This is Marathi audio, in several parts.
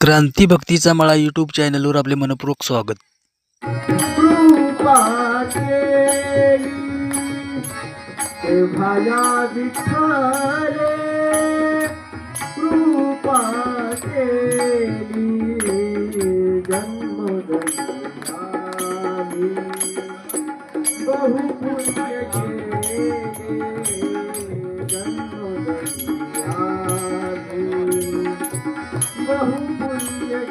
क्रांती भक्तीचा मळा यूट्यूब चॅनलवर आपले मनपूर्वक स्वागत. बहु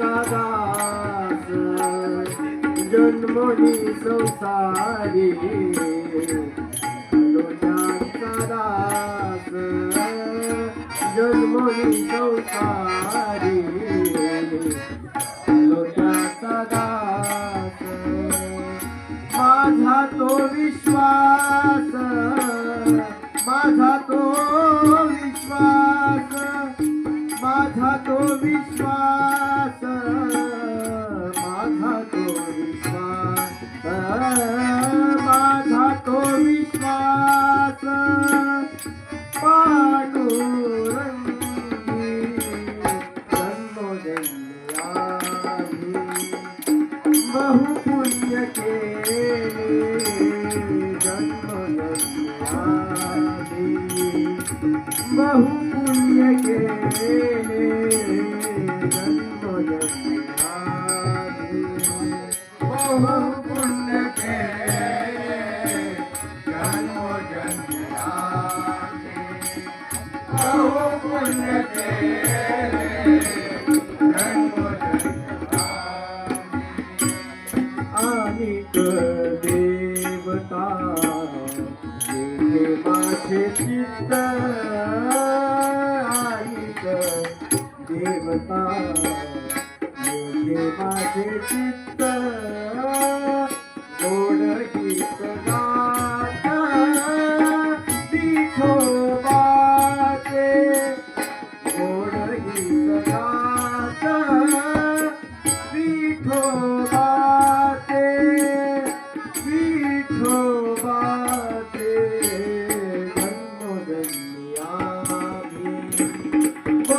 दास? जन्मली संसारी. लोकाचा दास. जन्मली संसारी. लोकाचा दास. माझा तो विश्वास. माझा तो विश्वास. माझा तो विश्वास. बहु पुण्य केले जन्मजन्मादी बहु ये माझे चित्त आईक देवता. ये माझे चित्त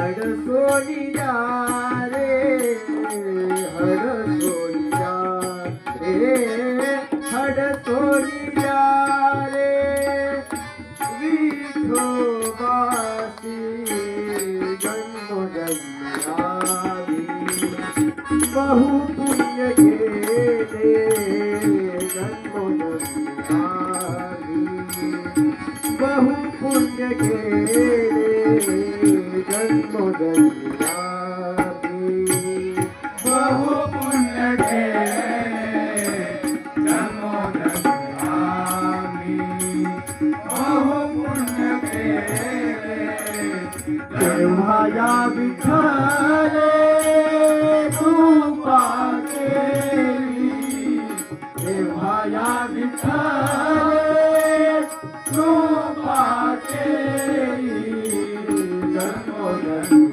हड जा रे हड जा रे हड जा रे विठोबासी जन्म बहु तेव्हा या विठ्ठले कृपा तेव्हा या विठ्ठले विठ्ठल कृपाचे जन्मोजन्मी